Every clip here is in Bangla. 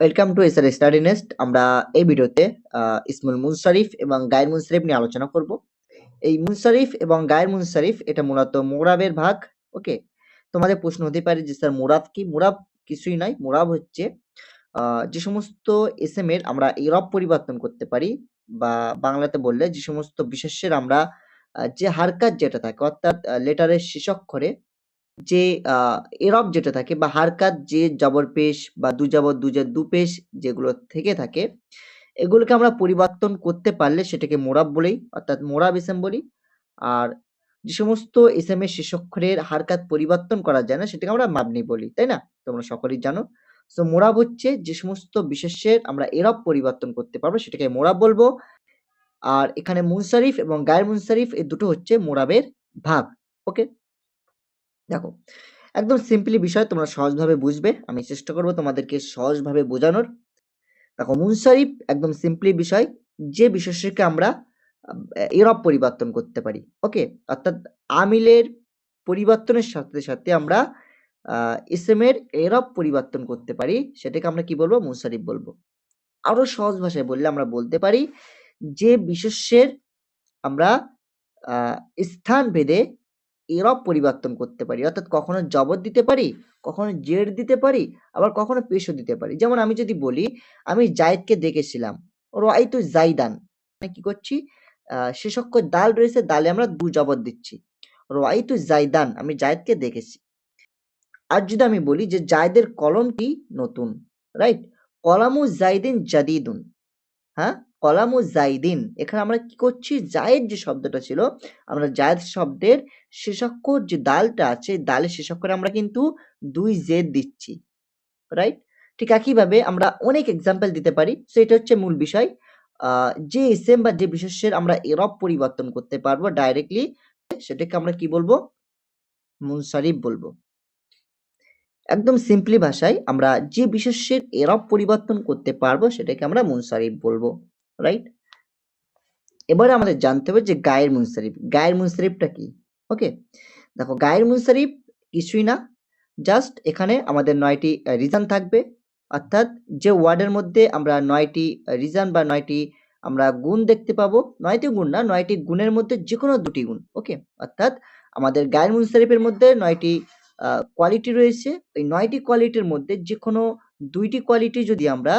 Welcome to SR study nest আমরা এই ভিডিওতে ইসমুল মুনসারিফ এবং গায়ের মুনসারিফ নিয়ে আলোচনা করব। এই মুনসারিফ এবং গায়ের মুনসারিফ, এটা মূলত মোরাবের ভাগ, ওকে? তোমাদের প্রশ্ন হতে পারে যে, স্যার, মোরাব কি? মোরাব কিছুই নাই মোরাব হচ্ছে যে সমস্ত এস এম এর আমরা ইরব পরিবর্তন করতে পারি বা বাংলাতে বললে যে সমস্ত বিশেষের আমরা যে হারকাত যেটা থাকে, অর্থাৎ লেটারের শেষাক্ষরে যে এরব যেটা থাকে বা হারকাত যে জবর পেশ বা দু জবর, দু জের দু পেশ যেগুলো থেকে থাকে, এগুলোকে আমরা পরিবর্তন করতে পারলে সেটাকে মোরাব বলেই অর্থাৎ মোরাব এসএম বলি। আর যে সমস্ত এসএম এর শেষাক্ষরের হারকাত পরিবর্তন করা যায় না, সেটাকে আমরা মাবনি বলি, তাই না? তোমরা সকলেই জানো। তো মোরাব হচ্ছে যে সমস্ত বিশেষের আমরা এরব পরিবর্তন করতে পারব, সেটাকে মোরাব বলব। আর এখানে মুনসারিফ এবং গায়ের মুনসারিফ, এই দুটো হচ্ছে মোরাবের ভাগ, ওকে? দেখো, একদম সিম্পলি বিষয় তোমরা সহজভাবে বুঝবে। আমি চেষ্টা করব তোমাদেরকে সহজভাবে বোঝানোর। দেখো মুনসারিফ একদম সিম্পলি বিষয়, যে বিশেষকে আমরা এরব পরিবর্তন করতে পারি। ওকে? অর্থাৎ আমিলের পরিবর্তনের সাথে সাথে আমরা ইসেমের এরব পরিবর্তন করতে পারি, সেটাকে আমরা কি বলব? মুনসারিফ বলব। আরও সহজ ভাষায় বললে আমরা বলতে পারি, যে বিশেষ্যের আমরা স্থান ভেদে এরব পরিবর্তন করতে পারি। অর্থাৎ কখনো জবর দিতে পারি কখনো জেড দিতে পারি আবার কখনো পেশও দিতে পারি। যেমন আমি যদি বলি আমি জায়েদকে দেখেছিলাম। রাইতু জাইদান। মানে কি করছি? আহ, শেষ দাল রয়েছে দালে আমরা দু জবর দিচ্ছি। রাইতু জাইদান আমি জায়েদকে দেখেছি। আর যদি আমি বলি যে জায়েদের কলমটি নতুন রাইট? কলামু জাইদিন জাদিদুন। হ্যাঁ? কলামু জাইদিন। এখানে আমরা কি করছি? জায়েদ যে শব্দটা ছিল, আমরা জায়েদ শব্দের শেষাক্ষর যে দালটা আছে দালের শেষাক্ষরে আমরা কিন্তু দুই জেদ দিচ্ছি রাইট ঠিক একইভাবে আমরা অনেক এক্সাম্পল দিতে পারি সেটা হচ্ছে মূল বিষয়। যে এসএম বা যে বিশেষের আমরা এরব পরিবর্তন করতে পারব ডাইরেক্টলি সেটাকে আমরা কি বলব? মুনসারিফ বলব। একদম সিম্পলি ভাষায় আমরা যে বিশেষ্যের এরব পরিবর্তন করতে পারব, সেটাকে আমরা মুনসারিফ বলব। রাইট এবারে আমাদের জানতে হবে যে গায়ের মুনসারিফ, গায়ের মুনসারিফটা কি? ওকে দেখো, গায়ের মুনসারিফ কিছুই না জাস্ট এখানে আমাদের নয়টি রিজন থাকবে। অর্থাৎ যে ওয়ার্ডের মধ্যে আমরা নয়টি রিজন বা নয়টি আমরা গুণ দেখতে পাবো, নয়টি গুণ না, নয়টি গুণের মধ্যে যে কোনো দুটি গুণ ওকে অর্থাৎ আমাদের গায়ের মুনসারিফের মধ্যে নয়টি কোয়ালিটি রয়েছে। ওই নয়টি কোয়ালিটির মধ্যে যে কোনো দুইটি কোয়ালিটি যদি আমরা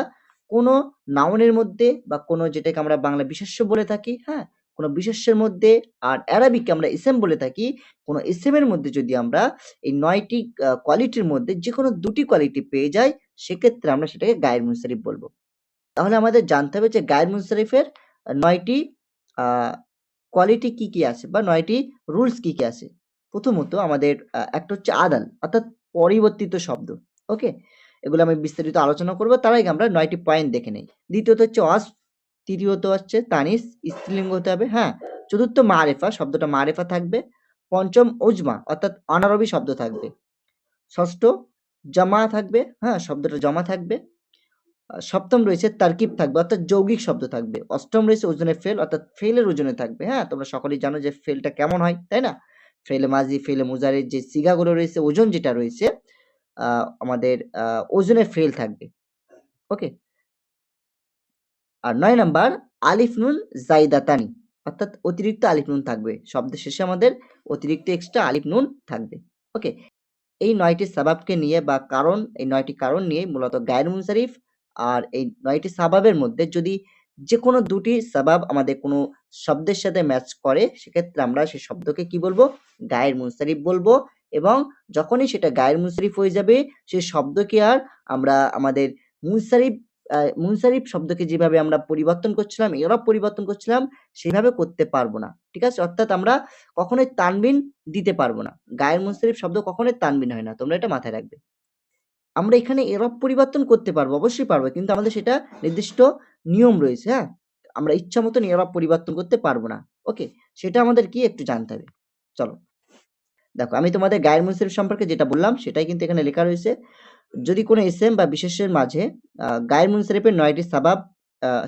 কোনো নাউনের মধ্যে বা কোনো যেটাকে আমরা বাংলা বিশেষ্য বলে থাকি হ্যাঁ? কোনো বিশেষ্যের মধ্যে আর অ্যারাবিককে আমরা ইসেম বলে থাকি, কোনো ইসেমের মধ্যে যদি আমরা এই নয়টি কোয়ালিটির মধ্যে যে কোনো দুটি কোয়ালিটি পেয়ে যাই, সেক্ষেত্রে আমরা সেটাকে গায়ের মুনসারিফ বলব। তাহলে আমাদের জানতে হবে যে গায়ের মুনসারিফের নয়টি কোয়ালিটি কি কি আছে বা নয়টি রুলস কি কি আছে। প্রথমত আমাদের একটা হচ্ছে আদাল অর্থাৎ পরিবর্তিত শব্দ ওকে এগুলো আমি বিস্তারিত আলোচনা করব। তার আগে আমরা নয়টি পয়েন্ট দেখে নেই। দ্বিতীয়ত হচ্ছে অস, তৃতীয়ত হচ্ছে তানিস, স্ত্রীলিঙ্গ হতে হবে হ্যাঁ? চতুর্থ মারেফা, শব্দটা মারেফা থাকবে। পঞ্চম উজমা, অর্থাৎ অনারবি শব্দ থাকবে। ষষ্ঠ জমা থাকবে হ্যাঁ? শব্দটা জমা থাকবে। সপ্তম রয়েছে তারকিব থাকবে, অর্থাৎ যৌগিক শব্দ থাকবে। অষ্টম রয়েছে ওজনের ফেল, অর্থাৎ ফেলের ওজনে থাকবে হ্যাঁ? তোমরা সকলেই জানো যে ফেলটা কেমন হয়, তাই না? ফেলে মাজি ফেলে মুজারের যে সিগাগুলো রয়েছে, ওজন যেটা রয়েছে আমাদের আহ, ওজনের ফেল থাকবে। ওকে আর নয় নাম্বার আলিফ নুন জাইদাতানি অর্থাৎ অতিরিক্ত আলিফ নুন থাকবে। শব্দের শেষে আমাদের অতিরিক্ত এক্সট্রা আলিফ নুন থাকবে। ওকে এই নয়টি সাবাবকে নিয়ে বা কারণ এই নয়টি কারণ নিয়ে মূলত গায়ের মুনসারিফ আর এই নয়টি সাবাবের মধ্যে যদি যে কোনো দুটি সাবাব আমাদের কোনো শব্দের সাথে ম্যাচ করে সেক্ষেত্রে আমরা সেই শব্দকে কি বলব? গায়ের মুনসারিফ বলব। এবং যখনই সেটা গায়ের মুনসারিফ হয়ে যাবে সেই শব্দকে আর আমরা আমাদের মুনসারিফ মুনসারিফ শব্দকে যেভাবে আমরা পরিবর্তন করছিলাম এরব পরিবর্তন করছিলাম, সেভাবে করতে পারব না। ঠিক আছে? অর্থাৎ আমরা কখনোই তানবিন দিতে পারব না। গায়ের মুনসারিফ শব্দ কখনোই তানবিন হয় না। তোমরা এটা মাথায় রাখবে। আমরা এখানে এরব পরিবর্তন করতে পারব, অবশ্যই পারব, কিন্তু আমাদের সেটা নির্দিষ্ট নিয়ম রয়েছে হ্যাঁ? আমরা ইচ্ছা মতন এরব পরিবর্তন করতে পারব না। ওকে? সেটা আমাদের কি? একটু জানতে হবে। চলো। দেখো, আমি তোমাদের গায়ের মুনসারিফ সম্পর্কে যেটা বললাম, সেটাই কিন্তু এখানে লেখা রয়েছে। যদি কোনো এসএম বা বিশেষের মাঝে গায়ের মুনসারিফের নয়টি সাবাব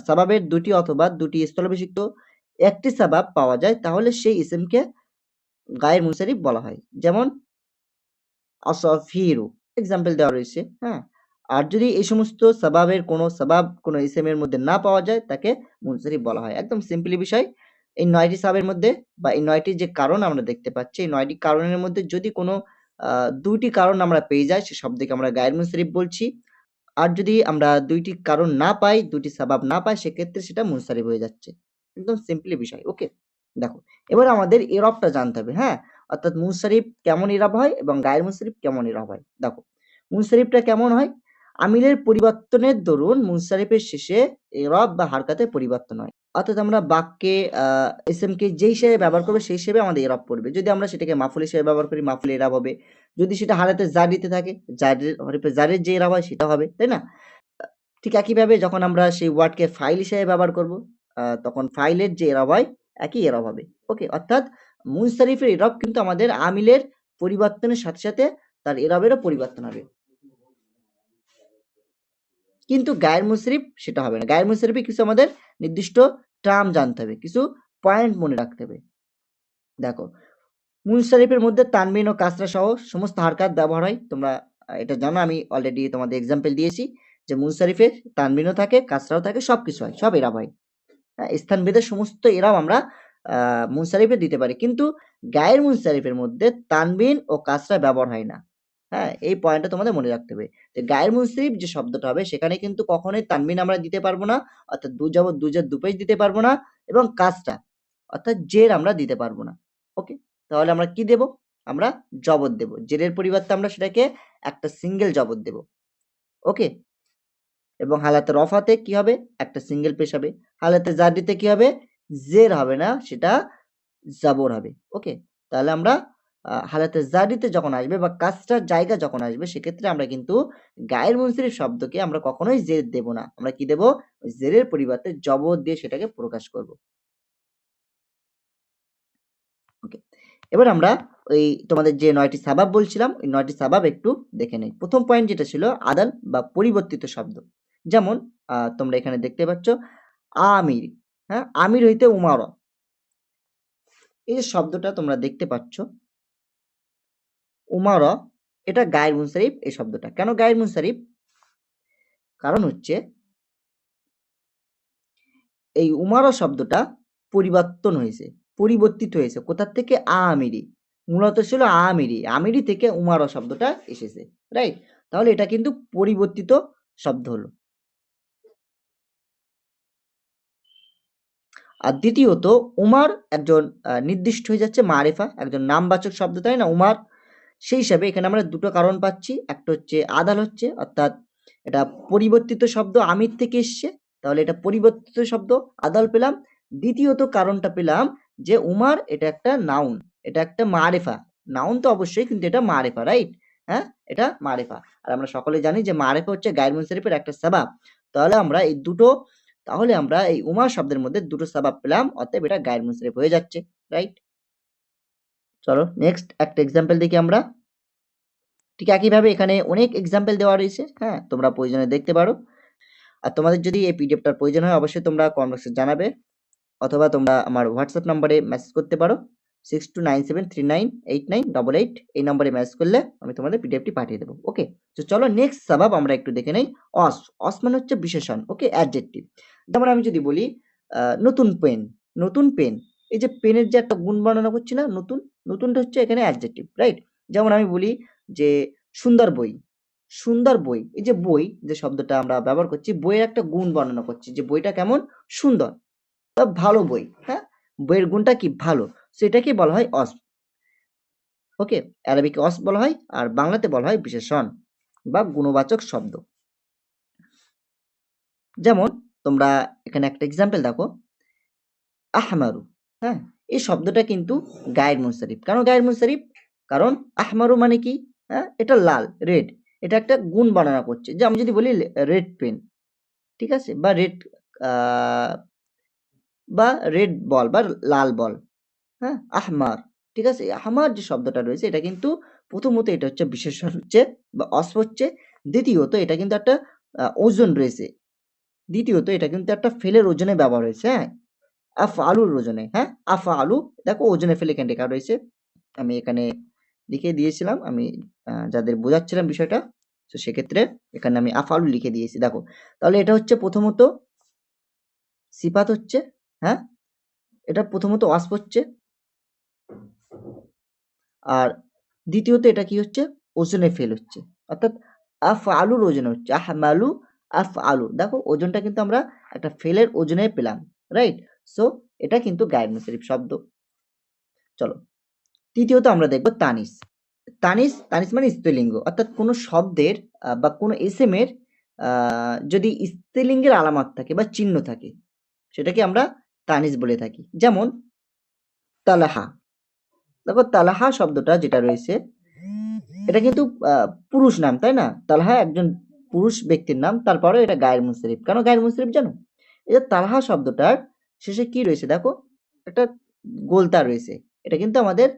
সাবাবের দুটি অথবা দুটি স্থলভিষিক্ত একটি সাবাব পাওয়া যায়, তাহলে সেই ইসেমকে গায়ের মুনসারিফ বলা হয়। যেমন, আসফিরু এক্সাম্পল দেওয়া রয়েছে হ্যাঁ? আর যদি এই সমস্ত সাবাবের কোনো সাবাব কোনো ইসেম এর মধ্যে না পাওয়া যায়, তাকে মুনসারিফ বলা হয়। একদম সিম্পলি বিষয়। এই নয়টি সাবের মধ্যে বা এই নয়টি যে কারণ আমরা দেখতে পাচ্ছি, এই নয়টি কারণের মধ্যে যদি কোনো দুইটি কারণ আমরা পেয়ে যাই, সে শব্দকে আমরা গায়ের মুনসারিফ বলছি। আর যদি আমরা দুইটি কারণ না পাই দুটি সাবাব না পাই, সেক্ষেত্রে সেটা মুনসারিফ হয়ে যাচ্ছে। একদম সিম্পলি বিষয় ওকে দেখো, এবার আমাদের এরবটা জানতে হবে হ্যাঁ? অর্থাৎ মুনসারিফ কেমন ইরাব হয় এবং গায়ের মুনসারিফ কেমন ইরাব হয়? দেখো মুনসারিফটা কেমন হয়? আমিলের পরিবর্তনের দরুন মুনসারিফের শেষে এরব বা হারকাতে পরিবর্তন হয়। অর্থাৎ আমরা বাক্যে আহ এসএম কে যেই হিসেবে ব্যবহার করবে, সেই হিসেবে আমাদের এরব পড়বে। যদি আমরা সেটাকে মাফুল হিসেবে ব্যবহার করি মাফুল এরাব হবে। যদি সেটা হারাতে জারিতে থাকে, জারির জারের যে এরাব হয় সেটা হবে, তাই না? ঠিক একইভাবে যখন আমরা সেই ওয়ার্ডকে ফাইল হিসেবে ব্যবহার করব তখন ফাইলের যে এরব হয়, একই এরব হবে। ওকে, অর্থাৎ মুনসারিফের এরব কিন্তু আমাদের আমিলের পরিবর্তনের সাথে সাথে তার এরবেরও পরিবর্তন হবে। কিন্তু গায়ের মুশরিফ সেটা হবে না। গায়ের মুশরিফে কিছু আমাদের নির্দিষ্ট টার্ম জানতে হবে কিছু পয়েন্ট মনে রাখতে হবে। দেখো মুনসারিফের মধ্যে তানবিন ও কাসরা সহ সমস্ত হারকাত ব্যবহার হয়। তোমরা এটা জানো আমি অলরেডি তোমাদের এক্সাম্পল দিয়েছি যে মুনসারিফের তানবিনও থাকে কাসরাও থাকে সব কিছু হয় সব এরাব হয়। হ্যাঁ, স্থানভেদে সমস্ত এরাও আমরা মুনসারিফে দিতে পারি। কিন্তু গায়ের মুনসারিফের মধ্যে তানবিন ও কাসরা ব্যবহার হয় না। হ্যাঁ? এই পয়েন্টটা তোমাদের মনে রাখতে হবে। যে গায়ের মুনসারিফ যে শব্দটা হবে, সেখানে কিন্তু কখনোই তানবিন আমরা দিতে পারব না, অর্থাৎ দু যাব দুজের দুপেজ দিতে পারব না এবং কাজটা, অর্থাৎ জের আমরা দিতে পারব না। ওকে তাহলে আমরা কি দেব? আমরা জবর দেব। জেরের পরিবর্তে আমরা সেটাকে একটা সিঙ্গেল জবর দেব। ওকে এবং হালাতে রফাতে কি হবে? একটা সিঙ্গেল পেশ হবে। হালাতে জারিতে কি হবে? জের হবে না, সেটা জাবর হবে। ওকে তাহলে আমরা হালাতে জারিতে যখন আসবে বা কাজটার জায়গা যখন আসবে, সেক্ষেত্রে আমরা কিন্তু গায়ের মুনসিরিফ শব্দকে আমরা কখনোই জের দেব না। আমরা কি দেব? জেরের পরিবর্তে জবর দিয়ে সেটাকে প্রকাশ করব। ওকে, এবার আমরা ওই তোমাদের যে নয়টি সাবাব বলছিলাম, ওই নয়টি সাবাব একটু দেখে নেই। প্রথম পয়েন্ট যেটা ছিল আদাল বা পরিবর্তিত শব্দ। যেমন তোমরা এখানে দেখতে পাচ্ছ, আমির হ্যাঁ? আমির হইতে উমার এই যে শব্দটা তোমরা দেখতে পাচ্ছ উমার, এটা গায়ের মুনসারিফ এই শব্দটা। কেন গায়ের মুনসারিফ কারণ হচ্ছে এই উমার শব্দটা পরিবর্তন হয়েছে, পরিবর্তিত হয়েছে। কোথার থেকে? আমিরি। মূলত ছিল আমিরি। আমিরি থেকে উমার শব্দটা এসেছে রাইট তাহলে এটা কিন্তু পরিবর্তিত শব্দ হলো। আর দ্বিতীয়ত, উমার একজন নির্দিষ্ট হয়ে যাচ্ছে মারেফা, একজন নামবাচক শব্দ, তাই না? উমার সেই হিসাবে এখানে আমরা দুটো কারণ পাচ্ছি। একটা হচ্ছে আদাল হচ্ছে, অর্থাৎ এটা পরিবর্তিত শব্দ আমির থেকে এসছে, তাহলে এটা পরিবর্তিত শব্দ আদাল পেলাম। দ্বিতীয়ত কারণটা পেলাম যে উমার এটা একটা নাউন এটা একটা মারেফা। নাউন তো অবশ্যই, কিন্তু এটা মারেফা রাইট হ্যাঁ? এটা মারেফা। আর আমরা সকলে জানি যে মারেফা হচ্ছে গায়ের মুনসারিফের একটা সাবাব। তাহলে আমরা এই দুটো, তাহলে আমরা এই উমার শব্দের মধ্যে দুটো সাবাব পেলাম, অতএব এটা গায়ের মুনসারিফ হয়ে যাচ্ছে রাইট চলো নেক্সট একটা এক্সাম্পল দেখি আমরা। ঠিক একইভাবে এখানে অনেক এক্সাম্পল দেওয়া রয়েছে হ্যাঁ তোমরা প্রয়োজনে দেখতে পারো। আর তোমাদের যদি এই পিডিএফটার প্রয়োজন হয়, অবশ্যই তোমরা কমেন্ট জানাবে, অথবা তোমরা আমার হোয়াটসঅ্যাপ নম্বরে মেসেজ করতে পারো six two nine seven three nine eight nine double eight এই নম্বরে মেসেজ করলে আমি তোমাদের পিডিএফটি পাঠিয়ে দেবো ওকে তো চলো নেক্সট সাবাব আমরা একটু দেখে নেই, অস অস মানে হচ্ছে বিশেষণ ওকে অ্যাডজেক্টিভ যেমন আমি যদি বলি নতুন পেন নতুন পেন এই যে পেনের যে একটা গুণ বর্ণনা করছি না, নতুন, নতুনটা হচ্ছে এখানে অ্যাডজেক্টিভ রাইট যেমন আমি বলি যে সুন্দর বই সুন্দর বই, এই যে বই, যে শব্দটা আমরা ব্যবহার করছি, বইয়ের একটা গুণ বর্ণনা করছি যে বইটা কেমন? সুন্দর। ভালো বই হ্যাঁ? বইয়ের গুণটা কি? ভালো। সেটাকে বলা হয় অস, ওকে? অ্যারাবিকে অস বলা হয় আর বাংলাতে বলা হয় বিশেষণ বা গুণবাচক শব্দ। যেমন তোমরা এখানে একটা এক্সাম্পল দেখো, আহমারু। হ্যাঁ এই শব্দটা কিন্তু গায়ের মুনসারিফ। কেন গায়ের মুনসারিফ? কারণ আহমারু মানে কি? হ্যাঁ এটা লাল, রেড। এটা একটা গুণ বর্ণনা করছে। যে আমি যদি বলি রেড পেন, ঠিক আছে? বা রেড বা রেড বল, বা লাল বল হ্যাঁ আহমার, ঠিক আছে? আহমার যে শব্দটা রয়েছে, এটা কিন্তু প্রথমত এটা হচ্ছে বিশেষণ হচ্ছে বা অস্প হচ্ছে। দ্বিতীয়ত এটা কিন্তু একটা ওজন রয়েছে। দ্বিতীয়ত এটা কিন্তু একটা ফেলের ওজনে ব্যবহার হয়েছে হ্যাঁ? আফ আলুর ওজনে হ্যাঁ? আফ আলু দেখো ওজনে ফেলে এখানে লেখা রয়েছে। আমি এখানে লিখে দিয়েছিলাম, আমি যাদের বোঝাচ্ছিলাম বিষয়টা, তো সেক্ষেত্রে এখানে আমি আফআলু লিখে দিয়েছি। দেখো, তাহলে এটা হচ্ছে প্রথমত সিপাত হচ্ছে হ্যাঁ? এটা প্রথমত ওয়াসফ হচ্ছে। আর দ্বিতীয়ত এটা কি হচ্ছে? ওজনে ফেল হচ্ছে। অর্থাৎ আফ আলুর ওজনে হচ্ছে, আহমালু আফ আলু দেখো, ওজনটা কিন্তু আমরা একটা ফেলের ওজনে পেলাম রাইট সো এটা কিন্তু গায়ের মুশরিফ শব্দ। চলো, তৃতীয়ত আমরা দেখব তানিস। তানিস তানিস মানে স্ত্রীলিঙ্গ। অর্থাৎ কোনো শব্দের বা কোনো এসএম এর যদি স্ত্রীলিঙ্গের আলামত থাকে বা চিহ্ন থাকে, সেটাকে আমরা তানিস বলে থাকি। যেমন, তালাহা। দেখো, তালাহা শব্দটা যেটা রয়েছে, এটা কিন্তু পুরুষ নাম, তাই না? তালাহা একজন পুরুষ ব্যক্তির নাম, তারপরে এটা গায়ের মুশরিফ কেন গায়ের মুশরিফ জানো? এই যে তালহা শব্দটার শেষে কি রয়েছে? দেখো, একটা গোলতা রয়েছে। এটা কিন্তু আমাদের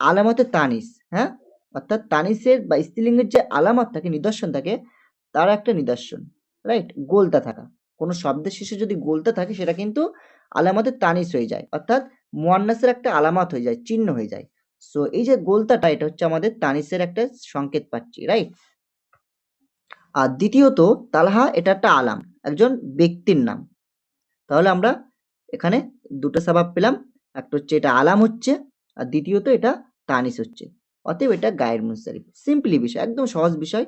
আলামতে তানিস হ্যাঁ? অর্থাৎ তানিসের বা স্ত্রীলিঙ্গের যে আলামত থাকে, নিদর্শন থাকে, তার একটা নিদর্শন রাইট গোলতা থাকা। কোনো শব্দের শেষে যদি গোলতা থাকে, সেটা কিন্তু আলামতে তানিস হয়ে যায়। অর্থাৎ মুয়ান্নাসের একটা আলামত হয়ে যায়, চিহ্ন হয়ে যায়। সো এই যে গোলতাটা, এটা হচ্ছে আমাদের তানিসের একটা সংকেত পাচ্ছি রাইট আর দ্বিতীয়ত, তালহা, এটা একটা আলাম, একজন ব্যক্তির নাম। তাহলে আমরা এখানে দুটো সাবাব পেলাম। একটা হচ্ছে এটা আলাম হচ্ছে আর দ্বিতীয়ত এটা তানিস হচ্ছে। অতএব এটা গায়ের মুনসারিফ। সিম্পলি বিষয়, একদম সহজ বিষয়।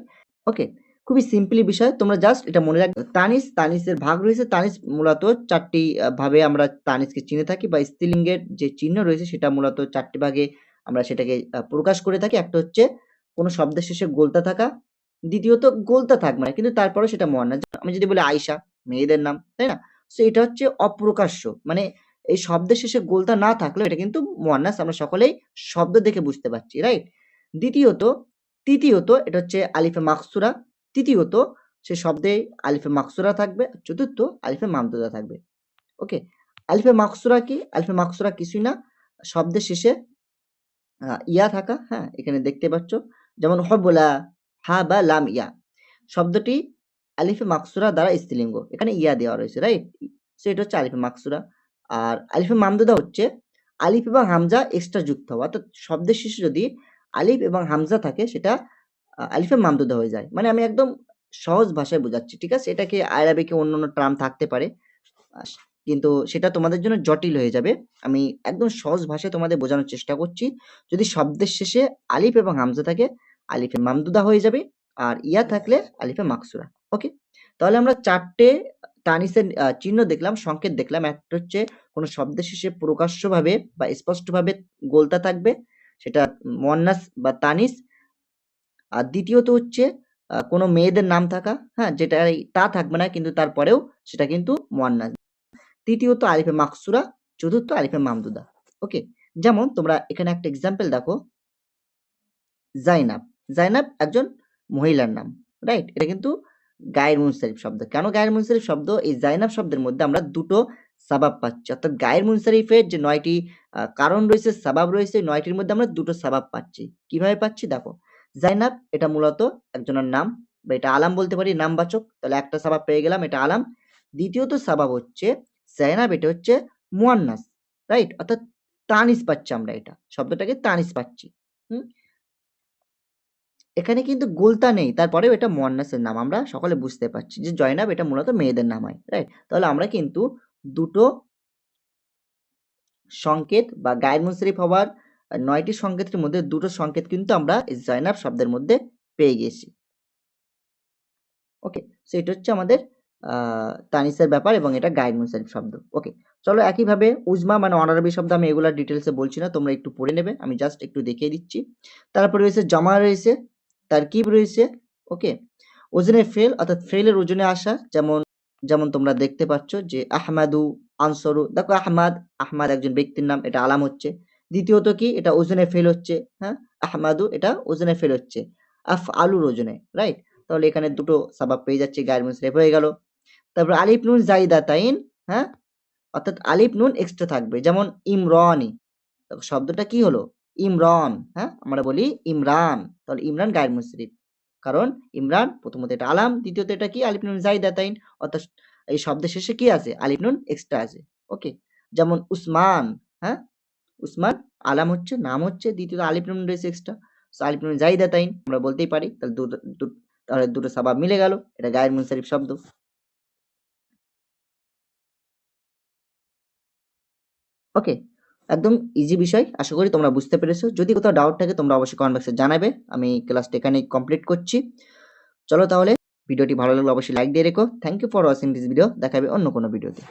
ওকে, খুবই সিম্পলি বিষয়। তোমরা জাস্ট এটা মনে রাখবে। তানিস, তানিসের ভাগ রয়েছে। তানিস মূলত চারটি ভাবে আমরা তানিসকে চিনে থাকি বা স্ত্রীলিঙ্গের যে চিহ্ন রয়েছে সেটা মূলত চারটি ভাগে আমরা সেটাকে প্রকাশ করে থাকি। একটা হচ্ছে কোনো শব্দের শেষে গোলতা থাকা, দ্বিতীয়ত গোলতা থাকবে না কিন্তু তারপরে সেটা মহান্না আমি যদি বলি আয়সা মেয়েদের নাম, তাই না? সো এটা হচ্ছে অপ্রকাশ্য। মানে এই শব্দের শেষে গোলতা না থাকলেও এটা কিন্তু মোয়ান্নাস, আমরা সকলেই শব্দ দেখে বুঝতে পারছি রাইট দ্বিতীয়ত, তৃতীয়ত এটা হচ্ছে আলিফে মাকসুরা, তৃতীয়ত সে শব্দে আলিফে মাকসুরা থাকবে চতুর্থ আলিফে মামদুদা থাকবে। ওকে আলিফে মাকসুরা কি? আলিফে মাকসুরা কিছুই না। শব্দের শেষে ইয়া থাকা হ্যাঁ এখানে দেখতে পাচ্ছ। যেমন হবলা হা বা লাম ইয়া। শব্দটি আলিফে মাকসুরা দ্বারা স্ত্রীলিঙ্গ। এখানে ইয়া দেওয়া রয়েছে রাইট সো এটা হচ্ছে আলিফে মাকসুরা। আর আলিফে মামদুদা হচ্ছে আলিফ এবং হামজা এক্সট্রা যুক্ত হওয়া। অর্থাৎ শব্দের শেষে যদি আলিফ এবং হামজা থাকে, সেটা আলিফে মামদুদা হয়ে যায়। মানে আমি একদম সহজ ভাষায় বোঝাচ্ছি, ঠিক আছে? এটাকে আরবিকে অন্য অন্য টার্ম থাকতে পারে। কিন্তু সেটা তোমাদের জন্য জটিল হয়ে যাবে। আমি একদম সহজ ভাষায় তোমাদের বোঝানোর চেষ্টা করছি। যদি শব্দের শেষে আলিফ এবং হামজা থাকে, আলিফে মামদুদা হয়ে যাবে। আর ইয়া থাকলে আলিফে মাকসুরা। ওকে তাহলে আমরা চারটে তানিসের চিহ্ন দেখলাম, সংকেত দেখলাম। একটা হচ্ছে কোনো শব্দের শেষে প্রকাশ্যভাবে বা স্পষ্টভাবে গোলতা থাকবে, সেটা মন্নাস বা তানিস। আর দ্বিতীয়ত হচ্ছে কোনো মেয়েদের নাম থাকা হ্যাঁ যেটা তা থাকবে না, কিন্তু তারপরেও সেটা কিন্তু মোয়ান্নাস। তৃতীয়ত আলিফে মাকসুরা, চতুর্থ আলিফে মামদুদা। ওকে যেমন তোমরা এখানে একটা এক্সাম্পল দেখো। জাইনাব। জাইনাব একজন মহিলার নাম রাইট এটা কিন্তু গায়ের মুনসারিফ শব্দ। কেন গায়ের মুনসারিফ শব্দ? এই জাইনাব শব্দের মধ্যে আমরা দুটো সাবাব পাচ্ছি। অর্থাৎ গায়ের মুনসারিফের যে নয়টি কারণ রয়েছে, সাবাব রয়েছে নয়টির মধ্যে আমরা দুটো সাবাব পাচ্ছি। কীভাবে পাচ্ছি? দেখো, জাইনাব এটা মূলত একজনের নাম, বা এটা আলাম বলতে পারি, নামবাচক। তাহলে একটা সাবাব পেয়ে গেলাম, এটা আলাম। দ্বিতীয়ত সাবাব হচ্ছে, জাইনাব এটা হচ্ছে মুয়ান্নাস, রাইট? অর্থাৎ তানিস পাচ্ছি আমরা এটা, শব্দটাকে তানিস পাচ্ছি। হুম? এখানে কিন্তু গোলতা নেই, তারপরেও এটা মুয়ান্নাসের নাম। আমরা সকলে বুঝতে পারছি যে জয়নাব এটা মূলত মেয়েদের নাম হয় রাইট তাহলে আমরা কিন্তু দুটো সংকেত বা গায়ের মুনসারিফ হওয়ার নয়টি সংকেতের মধ্যে দুটো সংকেত কিন্তু আমরা জয়নাব শব্দের মধ্যে পেয়ে গেছি ওকে সো এটা হচ্ছে আমাদের তানিসের ব্যাপার এবং এটা গায়ের মুনসারিফ শব্দ। ওকে চলো একইভাবে উজমা মানে অনারবি শব্দ আমি এগুলা ডিটেলসে বলছি না, তোমরা একটু পড়ে নেবে, আমি জাস্ট একটু দেখিয়ে দিচ্ছি। তারপরে রয়েছে জমা রয়েছে তারকিব রয়েছে, ওকে? ওজনে ফেল, অর্থাৎ ফেলের ওজনে আসা, যেমন যেমন তোমরা দেখতে পাচ্ছ যে আহমাদু আনসরু, দেখো আহমাদ আহমাদ একজন ব্যক্তির নাম, এটা আলাম হচ্ছে। দ্বিতীয়ত কি? এটা ওজনে ফেল হচ্ছে হ্যাঁ? আহমাদু, এটা ওজনে ফেল হচ্ছে। আফ আলুর ওজনে রাইট তাহলে এখানে দুটো সাবাব পেয়ে যাচ্ছে, গায়ের মুসরেফ হয়ে গেল। তারপর আলিফ নুন জাইদা তাইন হ্যাঁ? অর্থাৎ আলিফ নুন এক্সট্রা থাকবে, যেমন ইমরানি। শব্দটা কি হলো? ইমরান হ্যাঁ? আমরা বলি ইমরান। তাহলে ইমরান গায়ের মুসরিফ কারণ ইমরান প্রথমত এটা আলাম, দ্বিতীয়ত এটা কি? আলিফ নুন জাইদা তাইন। অর্থাৎ এই শব্দের শেষে কি আছে? আলিফ নুন এক্সট্রা আছে। ওকে? যেমন উসমান হ্যাঁ? উসমান আলাম হচ্ছে, নাম হচ্ছে, দ্বিতীয়ত আলিফ নুন রয়েছে এক্সট্রা সো আলিফ নুন জাইদাতাইন আমরা বলতেই পারি, তাহলে তাহলে দুটো সাবাব মিলে গেল। এটা গায়ের মুনসারিফ শব্দ। ওকে? একদম ইজি বিষয়। আশা করি তোমরা বুঝতে পেরেছ। যদি কোথাও ডাউট থাকে, তোমরা অবশ্যই কমেন্ট বক্সে জানাবে। আমি ক্লাসটা এখানে কমপ্লিট করছি। চলো তাহলে, ভিডিওটি ভালো লাগলে অবশ্যই লাইক দিয়ে রেখো। Thank you for watching this video দেখাবে অন্য কোনো ভিডিওতে